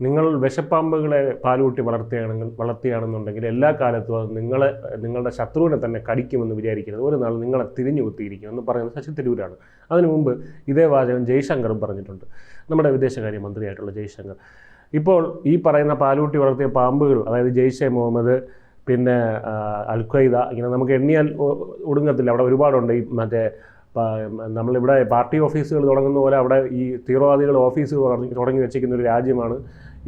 നിങ്ങൾ വിഷപ്പാമ്പുകളെ പാലൂട്ടി വളർത്തുകയാണെങ്കിൽ വളർത്തുകയാണെന്നുണ്ടെങ്കിൽ എല്ലാ കാലത്തും അത് നിങ്ങളെ നിങ്ങളുടെ ശത്രുവിനെ തന്നെ കടിക്കുമെന്ന് വിചാരിക്കരുത്. ഒരു നാൾ നിങ്ങളെ തിരിഞ്ഞു കുത്തിയിരിക്കും എന്ന് പറയുന്നത് ശശി തരൂരാണ്. അതിനു മുമ്പ് ഇതേ വാചകം ജയശങ്കറും പറഞ്ഞിട്ടുണ്ട്. നമ്മുടെ വിദേശകാര്യ മന്ത്രിയായിട്ടുള്ള ജയശങ്കർ. ഇപ്പോൾ ഈ പറയുന്ന പാലൂട്ടി വളർത്തിയ പാമ്പുകൾ അതായത് ജെയ്ഷെ മുഹമ്മദ് പിന്നെ അൽ ഇങ്ങനെ നമുക്ക് എണ്ണിയാൽ ഒടുങ്ങത്തില്ല. അവിടെ ഒരുപാടുണ്ട്. ഈ മറ്റേ നമ്മളിവിടെ പാർട്ടി ഓഫീസുകൾ തുടങ്ങുന്ന പോലെ അവിടെ ഈ തീവ്രവാദികൾ ഓഫീസുകൾ തുടങ്ങി വെച്ചിരിക്കുന്ന ഒരു രാജ്യമാണ്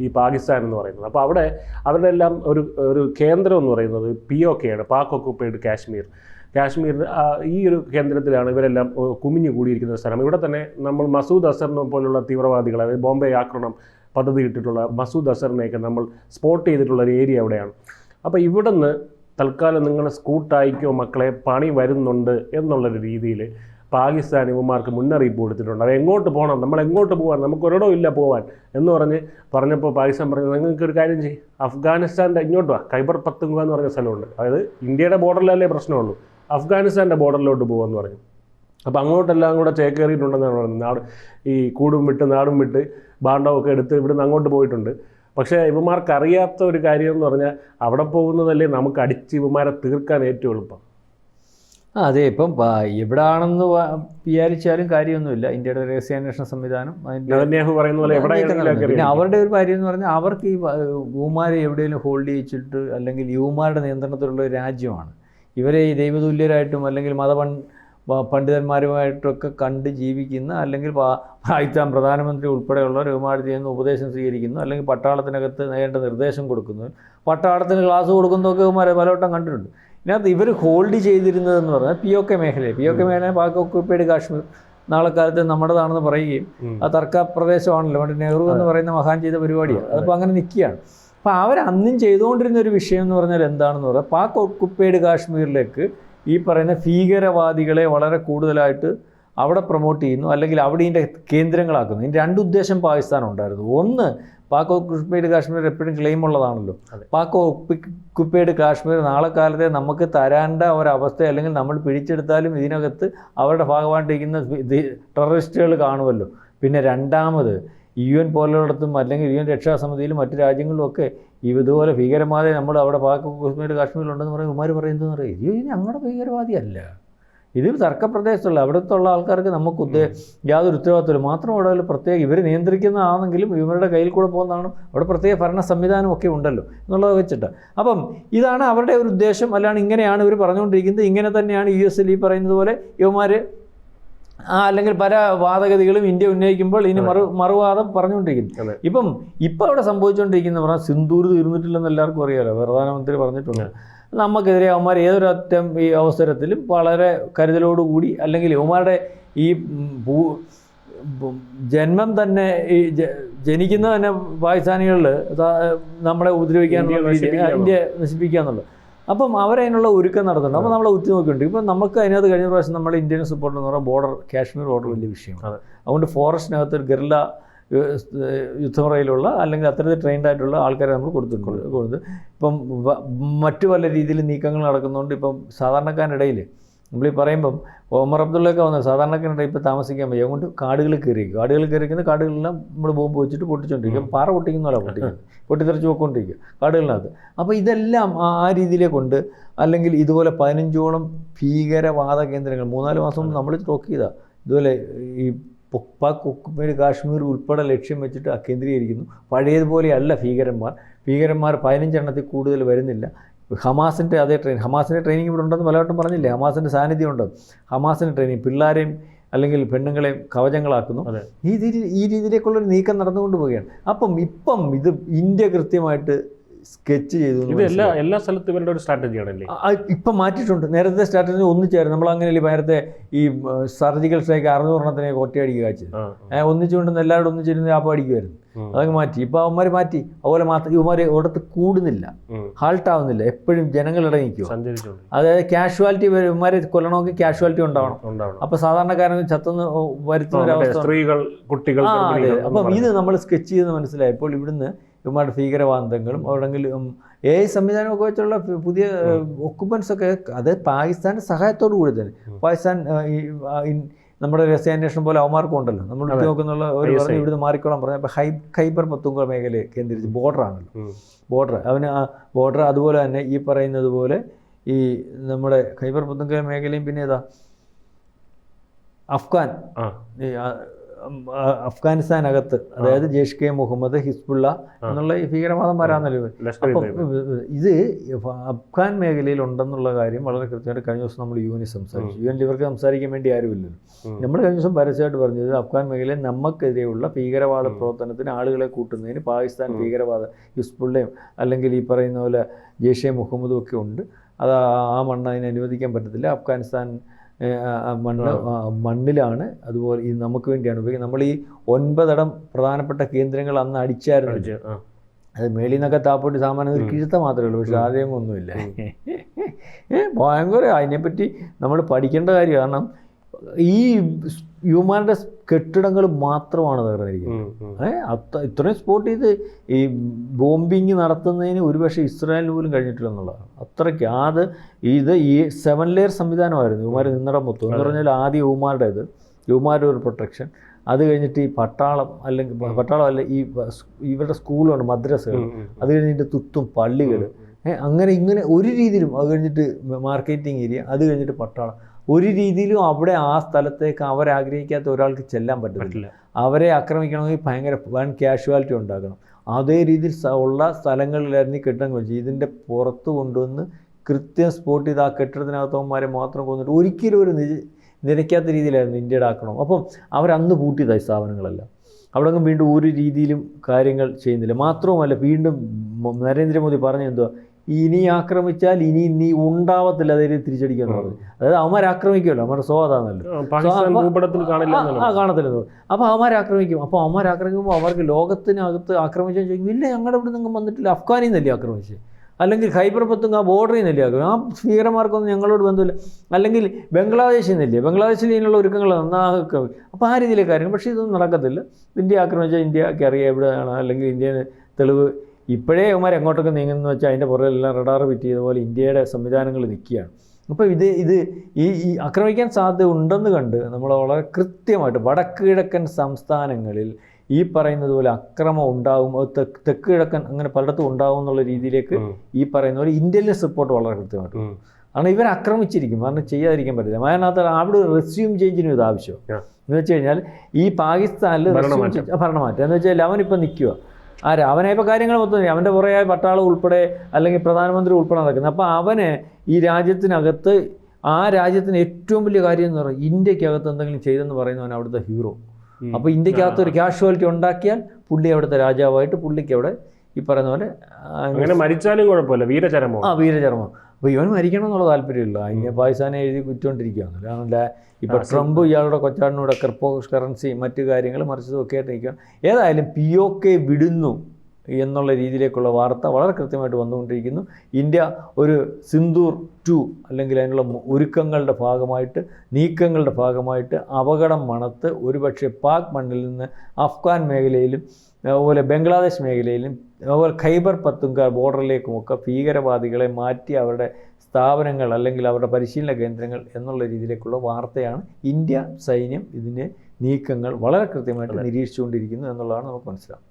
ഈ പാകിസ്ഥാൻ എന്ന് പറയുന്നത്. അപ്പോൾ അവിടെ അവരുടെ എല്ലാം ഒരു ഒരു കേന്ദ്രം എന്ന് പറയുന്നത് പി ഒ കെ ആണ് പാക് ഒക്കുപ്പൈഡ് കാശ്മീർ കാശ്മീർ ഈ ഒരു കേന്ദ്രത്തിലാണ് ഇവരെല്ലാം കുമിഞ്ഞു കൂടിയിരിക്കുന്ന സ്ഥലം. ഇവിടെ തന്നെ നമ്മൾ മസൂദ് അസറിനെ പോലുള്ള തീവ്രവാദികൾ അതായത് ബോംബെ ആക്രമണം പദ്ധതി ഇട്ടിട്ടുള്ള മസൂദ് അസറിനെയൊക്കെ നമ്മൾ സ്പോട്ട് ചെയ്തിട്ടുള്ള ഒരു ഏരിയ അവിടെയാണ്. അപ്പോൾ ഇവിടുന്ന് തൽക്കാലം നിങ്ങൾ സ്കൂട്ടായിക്കോ മക്കളെ പണി വരുന്നുണ്ട് എന്നുള്ളൊരു രീതിയിൽ പാകിസ്ഥാൻ ഇവന്മാർക്ക് മുന്നറിയിപ്പ് കൊടുത്തിട്ടുണ്ട്. അത് എങ്ങോട്ട് പോകണം നമ്മൾ എങ്ങോട്ട് പോകാൻ നമുക്ക് ഒരിടവും ഇല്ല പോകാൻ എന്ന് പറഞ്ഞ് പറഞ്ഞപ്പോൾ പാകിസ്ഥാൻ പറഞ്ഞു നിങ്ങൾക്ക് ഒരു കാര്യം ചെയ്യും. അഫ്ഗാനിസ്ഥാന്റെ ഇങ്ങോട്ട് വാ. ഖൈബർ പത്തുങ്ക എന്ന് പറഞ്ഞ സ്ഥലമുണ്ട്. അതായത് ഇന്ത്യയുടെ ബോർഡറിലല്ലേ പ്രശ്നമുള്ളൂ. അഫ്ഗാനിസ്ഥാന്റെ ബോർഡറിലോട്ട് പോകുമെന്ന് പറഞ്ഞു. അപ്പോൾ അങ്ങോട്ടെല്ലാം കൂടെ ചേക്കേറിയിട്ടുണ്ടെന്നാണ് പറയുന്നത്. നാട് ഈ കൂടും വിട്ട് നാടും വിട്ട് ബാണ്ടവൊക്കെ എടുത്ത് ഇവിടുന്ന് അങ്ങോട്ട് പോയിട്ടുണ്ട്. പക്ഷേ ഇവന്മാർക്ക് അറിയാത്ത ഒരു കാര്യം എന്ന് പറഞ്ഞാൽ അവിടെ പോകുന്നതല്ലേ നമുക്ക് അടിച്ച് ഇവന്മാരെ തീർക്കാൻ ഏറ്റവും എളുപ്പം. അതെ ഇപ്പം എവിടാണെന്ന് വിചാരിച്ചാലും കാര്യമൊന്നുമില്ല. ഇന്ത്യയുടെ രഹസ്യാന്വേഷണ സംവിധാനം പിന്നെ അവരുടെ ഒരു കാര്യം എന്ന് പറഞ്ഞാൽ അവർക്ക് ഈ ഭൂമാരെ എവിടെയെങ്കിലും ഹോൾഡ് ചെയ്യിച്ചിട്ട് അല്ലെങ്കിൽ യുവമാരുടെ നിയന്ത്രണത്തിലുള്ള ഒരു രാജ്യമാണ്. ഇവരെ ഈ ദൈവതുല്യരായിട്ടും അല്ലെങ്കിൽ മതപൺ പണ്ഡിതന്മാരുമായിട്ടൊക്കെ കണ്ട് ജീവിക്കുന്ന അല്ലെങ്കിൽ പാകിസ്ഥാൻ പ്രധാനമന്ത്രി ഉൾപ്പെടെയുള്ള യുവമാർ ചെയ്യുന്ന ഉപദേശം സ്വീകരിക്കുന്നു അല്ലെങ്കിൽ പട്ടാളത്തിനകത്ത് നേരിട്ട നിർദ്ദേശം കൊടുക്കുന്നു. പട്ടാളത്തിന് ക്ലാസ് കൊടുക്കുന്നതൊക്കെ യുവമാരെ പലവട്ടം കണ്ടിട്ടുണ്ട്. ഇതിനകത്ത് ഇവർ ഹോൾഡ് ചെയ്തിരുന്നതെന്ന് പറഞ്ഞാൽ പി ഒ കെ മേഖലയെ. പി ഒ കെ മേഖല പാക് ഓക്കുപ്പൈഡ് കാശ്മീർ നാളെ കാലത്ത് നമ്മുടേതാണെന്ന് പറയുകയും. ആ തർക്ക പ്രദേശമാണല്ലോ പണ്ട് നെഹ്റു എന്ന് പറയുന്ന മഹാൻ ചെയ്ത പരിപാടിയാണ്. അതിപ്പോൾ അങ്ങനെ നിൽക്കുകയാണ്. അപ്പോൾ അവർ അന്നും ചെയ്തുകൊണ്ടിരുന്ന ഒരു വിഷയം എന്ന് പറഞ്ഞാൽ എന്താണെന്ന് പറഞ്ഞാൽ പാക് ഓക്കുപ്പൈഡ് കാശ്മീരിലേക്ക് ഈ പറയുന്ന ഭീകരവാദികളെ വളരെ കൂടുതലായിട്ട് അവിടെ പ്രൊമോട്ട് ചെയ്യുന്നു. അല്ലെങ്കിൽ അവിടെ ഇതിന്റെ കേന്ദ്രങ്ങളാക്കുന്നു. ഇതിന്റെ രണ്ട് ഉദ്ദേശം പാകിസ്ഥാൻ ഉണ്ടായിരുന്നു ഒന്ന് പാക് ഒക്കുപ്പൈഡ് കാശ്മീർ എപ്പോഴും ക്ലെയിം ഉള്ളതാണല്ലോ. പാക് ഒക്കുപ്പൈഡ് കാശ്മീർ നാളെ കാലത്തെ നമുക്ക് തരാണ്ട ഒരവസ്ഥ അല്ലെങ്കിൽ നമ്മൾ പിടിച്ചെടുത്താലും ഇതിനകത്ത് അവരുടെ ഭാഗമായിട്ടിരിക്കുന്ന ടെററിസ്റ്റുകൾ കാണുമല്ലോ. പിന്നെ രണ്ടാമത് യു എൻ പോലുള്ളിടത്തും അല്ലെങ്കിൽ യു എൻ രക്ഷാസമിതിയിലും മറ്റു രാജ്യങ്ങളിലും ഒക്കെ ഇതുപോലെ ഭീകരവാദി നമ്മൾ അവിടെ പാക് കാശ്മീർ കാശ്മീരിലുണ്ടെന്ന് പറയും ഉമാർ പറയുന്നതെന്ന് പറയും ഇത് ഞങ്ങളുടെ ഭീകരവാദിയല്ല ഇത് തർക്കപ്രദേശത്തുള്ള അവിടുത്തുള്ള ആൾക്കാർക്ക് നമുക്ക് ഉദ്ദേ യാതൊരു ഉത്തരവാദിത്തമില്ല മാത്രം അവിടെ പ്രത്യേകം ഇവർ നിയന്ത്രിക്കുന്നതാണെങ്കിലും ഇവരുടെ കയ്യിൽ കൂടെ പോകുന്നതാണ് അവിടെ പ്രത്യേക ഭരണ സംവിധാനം ഒക്കെ ഉണ്ടല്ലോ എന്നുള്ളത് വെച്ചിട്ട്. അപ്പം ഇതാണ് അവരുടെ ഒരു ഉദ്ദേശം. അല്ലാണ്ട് ഇങ്ങനെയാണ് ഇവർ പറഞ്ഞുകൊണ്ടിരിക്കുന്നത്. ഇങ്ങനെ തന്നെയാണ് യു എസിൽ ഈ പറയുന്നത് പോലെ യുവമാർ ആ അല്ലെങ്കിൽ പല വാദഗതികളും ഇന്ത്യ ഉന്നയിക്കുമ്പോൾ ഇനി മറു മറുവാദം പറഞ്ഞുകൊണ്ടിരിക്കുന്നു. ഇപ്പം ഇപ്പം അവിടെ സംഭവിച്ചുകൊണ്ടിരിക്കുന്ന പറഞ്ഞാൽ സിന്ദൂർ തീർന്നിട്ടില്ലെന്ന് എല്ലാവർക്കും അറിയാലോ. പ്രധാനമന്ത്രി പറഞ്ഞിട്ടുണ്ട്. നമുക്കെതിരെ അവന്മാർ ഏതൊരറ്റം ഈ അവസരത്തിലും വളരെ കരുതലോടുകൂടി അല്ലെങ്കിൽ അവന്മാരുടെ ഈ ഭൂ ജന്മം തന്നെ ഈ ജനിക്കുന്ന തന്നെ പാകിസ്ഥാനികളിൽ നമ്മളെ ഉപദ്രവിക്കാനുള്ള ഇന്ത്യ നശിപ്പിക്കുക എന്നുള്ളത്. അപ്പം അവരതിനുള്ള ഒരുക്കം നടത്തുന്നുണ്ട്. അപ്പോൾ നമ്മൾ ഉറ്റുനോക്കിയിട്ടുണ്ട് ഇപ്പം നമുക്ക് അതിനകത്ത് കഴിഞ്ഞ പ്രാവശ്യം നമ്മൾ ഇന്ത്യൻ സപ്പോർട്ട് എന്ന് പറഞ്ഞാൽ ബോർഡർ കാശ്മീർ ബോർഡർ വലിയ വിഷയമാണ്. അതുകൊണ്ട് ഫോറസ്റ്റിനകത്ത് ഒരു ഗറില്ല യുദ്ധമുറയിലുള്ള അല്ലെങ്കിൽ അത്തരത്തിൽ ട്രെയിൻഡ് ആയിട്ടുള്ള ആൾക്കാരെ നമ്മൾ കൊടുത്തിട്ടുണ്ട്. കൊടുത്ത്. ഇപ്പം മറ്റു പല രീതിയിൽ നീക്കങ്ങൾ നടക്കുന്നതുകൊണ്ട് ഇപ്പം സാധാരണക്കാരുടെ നമ്മൾ ഈ പറയുമ്പം ഒമർ അബ്ദുള്ളയൊക്കെ വന്നത് സാധാരണക്കാരുടെ ഇപ്പോൾ താമസിക്കാൻ വയ്യ. അതുകൊണ്ട് കാടുകൾ കയറിയിരിക്കും. കാടുകൾ കയറിക്കുന്ന കാടുകളെല്ലാം നമ്മൾ ബോംബ് വെച്ചിട്ട് പൊട്ടിച്ചുകൊണ്ടിരിക്കും പാറ പൊട്ടിക്കുന്നതല്ല പൊട്ടിക്കുന്നത് പൊട്ടിത്തെറിച്ച് പോയിക്കൊണ്ടിരിക്കുക കാടുകളിനകത്ത്. അപ്പോൾ ഇതെല്ലാം ആ രീതിയിലേ കൊണ്ട് അല്ലെങ്കിൽ ഇതുപോലെ പതിനഞ്ചോളം ഭീകരവാദ കേന്ദ്രങ്ങൾ മൂന്നാൽ മാസം മുമ്പ് നമ്മൾ സ്റ്റോക്ക് ചെയ്താൽ ഇതുപോലെ ഈ പാക് ഒക്കുപ്പൈഡ് കാശ്മീർ ഉൾപ്പെടെ ലക്ഷ്യം വെച്ചിട്ട് കേന്ദ്രീകരിക്കുന്നു. പഴയതുപോലെയല്ല ഭീകരന്മാർ. ഭീകരന്മാർ പതിനഞ്ചെണ്ണത്തിൽ കൂടുതൽ വരുന്നില്ല. ഹമാസിന്റെ അതേ ട്രെയിനിങ് ഹമാസിന്റെ ട്രെയിനിങ് ഇവിടെ ഉണ്ടെന്ന് പലവട്ടം പറഞ്ഞില്ലേ? ഹമാസിന്റെ സാന്നിധ്യം ഉണ്ട് ഹമാസിന്റെ ട്രെയിനിങ് പിള്ളേരെയും അല്ലെങ്കിൽ പെണ്ണുങ്ങളെയും കവചങ്ങളാക്കുന്നു. ഈ രീതി ഈ രീതിയിലേക്കുള്ളൊരു നീക്കം നടന്നുകൊണ്ട് പോവുകയാണ്. അപ്പം ഇപ്പം ഇത് ഇന്ത്യ കൃത്യമായിട്ട് സ്കെച്ച് ചെയ്തു എല്ലാ എല്ലാ സ്ഥലത്തും ഇവരുടെ ഒരു സ്ട്രാറ്റജിയാണല്ലേ ഇപ്പം മാറ്റിയിട്ടുണ്ട്. നേരത്തെ സ്ട്രാറ്റജി ഒന്നിച്ചായിരുന്നു. നമ്മൾ അങ്ങനെയല്ലേ നേരത്തെ ഈ സർജിക്കൽ സ്ട്രൈക്ക് അറുന്നൂറെണ്ണത്തിനെ കൊട്ടിയടിക്കുക കാച്ചത്. ഒന്നിച്ചുകൊണ്ടെന്ന് എല്ലാവരും ഒന്നിച്ചിരുന്ന് ആപ്പ് അടിക്കുമായിരുന്നു അതങ്ങ് മാറ്റി. ഇപ്പോൾ അവന്മാർ മാറ്റി. അതുപോലെ മാത്രം ഇവന്മാർ ഇവിടത്ത് കൂടുന്നില്ല. ഹാൾട്ട് ആവുന്നില്ല. എപ്പോഴും ജനങ്ങൾ ഇടങ്ങിക്കും അതായത് കാഷ്വാലിറ്റി ഇവന്മാരെ കൊല്ലണമെങ്കിൽ കാഷ്വാലിറ്റി ഉണ്ടാവണം. അപ്പൊ അപ്പോൾ സാധാരണക്കാരൻ ചത്തുന്ന വരുത്തുന്ന ഒരു അവസ്ഥ സ്ത്രീകൾ കുട്ടികൾ അപ്പം ഇത് നമ്മൾ സ്കെച്ച് ചെയ്ത് മനസ്സിലായപ്പോൾ ഇവിടുന്ന് ഇവന്മാരുടെ ഭീകരവാദങ്ങളും അവിടെങ്കിലും എ സംവിധാനമൊക്കെ വെച്ചുള്ള പുതിയ ഒക്കുപ്പൻസ് ഒക്കെ അത് പാകിസ്ഥാന്റെ സഹായത്തോടു കൂടി തന്നെ. പാകിസ്ഥാൻ നമ്മുടെ രഹസ്യാന്വേഷണം പോലെ അവന്മാർക്കും ഉണ്ടല്ലോ നമ്മൾ. നോക്കുന്നുള്ള ഒരു. പറഞ്ഞ് ഇവിടുന്ന് മാറിക്കോളാൻ പറഞ്ഞു അപ്പോൾ ഹൈ ഖൈബർ പത്തുങ്ക മേഖലയെ കേന്ദ്രീകരിച്ച് ബോർഡറാണല്ലോ ആണല്ലോ. ബോർഡർ. അവന് ആ ബോർഡർ അതുപോലെ തന്നെ ഈ പറയുന്നത് പോലെ ഈ നമ്മുടെ ഖൈബർ പത്തുങ്ക മേഖലയും പിന്നെ ഏതാ? അഫ്ഗാൻ. അഫ്ഗാനിസ്ഥാനകത്ത് അതായത് ജെയ്ഷ് കെ മുഹമ്മദ് ഹിസ്ബുള്ള എന്നുള്ള ഈ ഭീകരവാദന്മാരാണല്ലോ ഇത് അഫ്ഗാൻ മേഖലയിൽ ഉണ്ടെന്നുള്ള കാര്യം വളരെ കൃത്യമായിട്ട് കഴിഞ്ഞ ദിവസം നമ്മൾ യു എൻ സംസാരിച്ചു. യു എൻ ഇവർക്ക് സംസാരിക്കാൻ വേണ്ടി ആരുമില്ലല്ലോ. നമ്മൾ കഴിഞ്ഞ ദിവസം പരസ്യമായിട്ട് പറഞ്ഞത് അഫ്ഗാൻ മേഖലയിൽ നമുക്കെതിരെയുള്ള ഭീകരവാദ പ്രവർത്തനത്തിന് ആളുകളെ കൂട്ടുന്നതിന് പാകിസ്ഥാൻ ഭീകരവാദ ഹിസ്ബുള്ളയും അല്ലെങ്കിൽ ഈ പറയുന്ന പോലെ ജെയ്ഷെ മുഹമ്മദും ഒക്കെ ഉണ്ട്. അത് ആ- മണ്ണ് അതിന് അനുവദിക്കാൻ പറ്റത്തില്ല. അഫ്ഗാനിസ്ഥാൻ മണ്ണ് മണ്ണിലാണ് അതുപോലെ ഈ നമുക്ക് വേണ്ടിയാണ് ഉപയോഗിക്കുന്നത് നമ്മൾ ഈ ഒൻപതടം പ്രധാനപ്പെട്ട കേന്ദ്രങ്ങൾ അന്ന് അടിച്ചായിരുന്നു. അത് മേളിൽ നിന്നൊക്കെ താപ്പോട്ട് സാമാനം ഒരു കിഴുത്ത മാത്രമേ ഉള്ളൂ പക്ഷെ ആരെയും ഒന്നുമില്ല. ഭയങ്കര അതിനെപ്പറ്റി നമ്മൾ പഠിക്കേണ്ട കാര്യം കാരണം ഈ ഹ്യൂമാന്റെ കെട്ടിടങ്ങൾ മാത്രമാണ് തകർന്നിരിക്കുന്നത് ഉം, ഉം. ഏ അത്ര ഇത്രയും സ്പോട്ട് ചെയ്ത് ഈ ബോംബിങ് നടത്തുന്നതിന് ഒരുപക്ഷെ ഇസ്രായേലിന് പോലും കഴിഞ്ഞിട്ടില്ലെന്നുള്ളതാണ് അത്രയ്ക്ക്. അത് ഇത് ഈ സെവൻ ലെയർ സംവിധാനമായിരുന്നു യുവമാർ നിന്നിടം മൊത്തം. എന്ന് പറഞ്ഞാൽ ആദ്യം യുവമാരുടേത്. യുവമാരുടെ ഒരു പ്രൊട്ടക്ഷൻ അത് കഴിഞ്ഞിട്ട് ഈ പട്ടാളം അല്ലെങ്കിൽ പട്ടാളം അല്ല ഈ ഇവരുടെ സ്കൂളുണ്ട് മദ്രസകൾ. അത് കഴിഞ്ഞിട്ട് തുത്തും പള്ളികൾ അങ്ങനെ ഇങ്ങനെ ഒരു രീതിയിലും അത് കഴിഞ്ഞിട്ട് മാർക്കറ്റിംഗ് ഏരിയ അത് കഴിഞ്ഞിട്ട് പട്ടാളം. ഒരു രീതിയിലും അവിടെ ആ സ്ഥലത്തേക്ക് അവരാഗ്രഹിക്കാത്ത ഒരാൾക്ക് ചെല്ലാൻ പറ്റില്ല. അവരെ ആക്രമിക്കണമെങ്കിൽ ഭയങ്കര വൻ കാഷ്വാലിറ്റി ഉണ്ടാക്കണം. അതേ രീതിയിൽ ഉള്ള സ്ഥലങ്ങളിലായിരുന്നു കെട്ടിടം ഇതിന്റെ പുറത്ത് കൊണ്ടുവന്ന് കൃത്യം സ്പോട്ട് ചെയ്ത് ആ കെട്ടിടത്തിനകത്തവന്മാരെ മാത്രം കൊന്നിട്ട് ഒരിക്കലും ഒരു നിജ നിരക്കാത്ത രീതിയിലായിരുന്നു ഇന്ത്യയുടെ ആക്രമണം. അപ്പം അവരന്ന് പൂട്ടിയതായി സ്ഥാപനങ്ങളെല്ലാം. അവിടെ വീണ്ടും ഒരു രീതിയിലും കാര്യങ്ങൾ ചെയ്യുന്നില്ല. മാത്രവുമല്ല വീണ്ടും നരേന്ദ്രമോദി പറഞ്ഞ എന്തുവാ? ഇനി ആക്രമിച്ചാൽ ഇനി നീ ഉണ്ടാവത്തില്ല അതിന് തിരിച്ചടിക്കാൻ പറഞ്ഞു അതായത് അവന്മാർ ആക്രമിക്കുമല്ലോ അവന്മാരുടെ സ്വാതാന്നല്ലോ ആ, കാണത്തില്ലെന്ന് അപ്പോൾ അവന്മാർ ആക്രമിക്കും. അപ്പോൾ അവന്മാർ ആക്രമിക്കുമ്പോൾ അവർക്ക് ലോകത്തിനകത്ത് ആക്രമിച്ചാൽ ചോദിക്കും ഇല്ല ഞങ്ങളുടെ ഇവിടെ നിങ്ങൾ വന്നിട്ടില്ല. അഫ്ഗാനിൽ നിന്നല്ലേ ആക്രമിച്ച്? അല്ലെങ്കിൽ ഖൈബർ പത്തും ആ ബോർഡറിൽ നിന്നല്ലേ ആക്രമിക്കും ആ ഭീകരന്മാർക്കൊന്നും ഞങ്ങളോട് ബന്ധമില്ല. അല്ലെങ്കിൽ ബംഗ്ലാദേശിൽ നിന്നല്ലേ. ബംഗ്ലാദേശിൽ ഇതിനുള്ള ഒരുക്കങ്ങൾ നന്നാക്കും അപ്പോൾ ആ രീതിയിലെ കാര്യങ്ങൾ പക്ഷേ ഇതൊന്നും നടക്കത്തില്ല. ഇന്ത്യ ആക്രമിച്ചാൽ ഇന്ത്യയ്ക്ക് അറിയാം എവിടെയാണ് അല്ലെങ്കിൽ ഇന്ത്യ തെളിവ് ഇപ്പോഴേ അവന്മാർ എങ്ങോട്ടൊക്കെ നീങ്ങുന്നു വെച്ചാൽ അതിന്റെ പുറകിലെല്ലാം റഡാർ ഫിറ്റ് ചെയ്ത പോലെ ഇന്ത്യയുടെ സംവിധാനങ്ങൾ നിൽക്കുകയാണ്. അപ്പോൾ ഇത് ഇത് ഈ ഈ ആക്രമിക്കാൻ സാധ്യത ഉണ്ടെന്ന് കണ്ട് നമ്മൾ വളരെ കൃത്യമായിട്ട് വടക്ക് കിഴക്കൻ സംസ്ഥാനങ്ങളിൽ ഈ പറയുന്നത് പോലെ അക്രമം ഉണ്ടാകും അത് തെക്ക് തെക്ക് കിഴക്കൻ അങ്ങനെ പലയിടത്തും ഉണ്ടാകും എന്നുള്ള രീതിയിലേക്ക് ഈ പറയുന്ന പോലെ ഇന്ത്യയിലെ റിപ്പോർട്ട് വളരെ കൃത്യമായിട്ട്. കാരണം ഇവർ ആക്രമിച്ചിരിക്കും കാരണം ചെയ്യാതിരിക്കാൻ പറ്റില്ല. അതിനകത്ത് അവിടെ ഒരു റെസ്യൂം ചേഞ്ചിനും ഇത് ആവശ്യം എന്ന് വെച്ച് കഴിഞ്ഞാൽ ഈ പാകിസ്ഥാനിൽ ഭരണമാറ്റം. ഭരണമാറ്റം. എന്ന് വെച്ചാൽ അവനിപ്പോൾ നിൽക്കുക ആരാ? അവനെ ഇപ്പോൾ കാര്യങ്ങൾ മൊത്തം. അവന്റെ പുറകെ പട്ടാളം ഉൾപ്പെടെ അല്ലെങ്കിൽ പ്രധാനമന്ത്രി ഉൾപ്പെടെ നടക്കുന്നത്. അപ്പോൾ അവന് ഈ രാജ്യത്തിനകത്ത് ആ രാജ്യത്തിന് ഏറ്റവും വലിയ കാര്യം എന്ന് പറയുന്നത് ഇന്ത്യക്കകത്ത് എന്തെങ്കിലും ചെയ്തെന്ന് പറയുന്നവൻ അവിടുത്തെ ഹീറോ. അപ്പോൾ ഇന്ത്യക്കകത്ത് ഒരു കാഷ്വാലിറ്റി ഉണ്ടാക്കിയാൽ പുള്ളി അവിടുത്തെ രാജാവായിട്ട് പുള്ളിക്ക് അവിടെ ഈ പറയുന്ന പോലെ അങ്ങനെ മരിച്ചാലും കുഴപ്പമില്ല. വീരചരമോ? ആ വീരചർമ്മം അപ്പോൾ ഇവൻ മരിക്കണം എന്നുള്ള താല്പര്യമില്ല ഇങ്ങനെ പാകിസ്ഥാനെ എഴുതി കുറ്റോണ്ടിരിക്കുകയാണ് ല- ഇപ്പോൾ ട്രംപ് ഇയാളുടെ കൊച്ചാടിനൂടെ ക്രിപ്റ്റോ കറൻസി മറ്റു കാര്യങ്ങൾ മറിച്ചതും ഒക്കെ ആയിട്ട് നിൽക്കുകയാണ്. ഏതായാലും പി ഒ കെ വിടുന്നു എന്നുള്ള രീതിയിലേക്കുള്ള വാർത്ത വളരെ കൃത്യമായിട്ട് വന്നുകൊണ്ടിരിക്കുന്നു. ഇന്ത്യ ഒരു സിന്ദൂർ ടു അല്ലെങ്കിൽ അതിനുള്ള ഒരുക്കങ്ങളുടെ ഭാഗമായിട്ട് നീക്കങ്ങളുടെ ഭാഗമായിട്ട് അപകടം മണത്ത് ഒരുപക്ഷെ പാക് മണ്ണിൽ നിന്ന് അഫ്ഗാൻ മേഖലയിലും അതുപോലെ ബംഗ്ലാദേശ് മേഖലയിലും അതുപോലെ ഖൈബർ പത്തുങ്ക ബോർഡറിലേക്കുമൊക്കെ ഭീകരവാദികളെ മാറ്റി അവരുടെ സ്ഥാപനങ്ങൾ അല്ലെങ്കിൽ അവരുടെ പരിശീലന കേന്ദ്രങ്ങൾ എന്നുള്ള രീതിയിലേക്കുള്ള വാർത്തയാണ് ഇന്ത്യ സൈന്യം ഇതിന്റെ നീക്കങ്ങൾ വളരെ കൃത്യമായിട്ട് നിരീക്ഷിച്ചുകൊണ്ടിരിക്കുന്നു എന്നുള്ളതാണ് നമുക്ക് മനസ്സിലാവും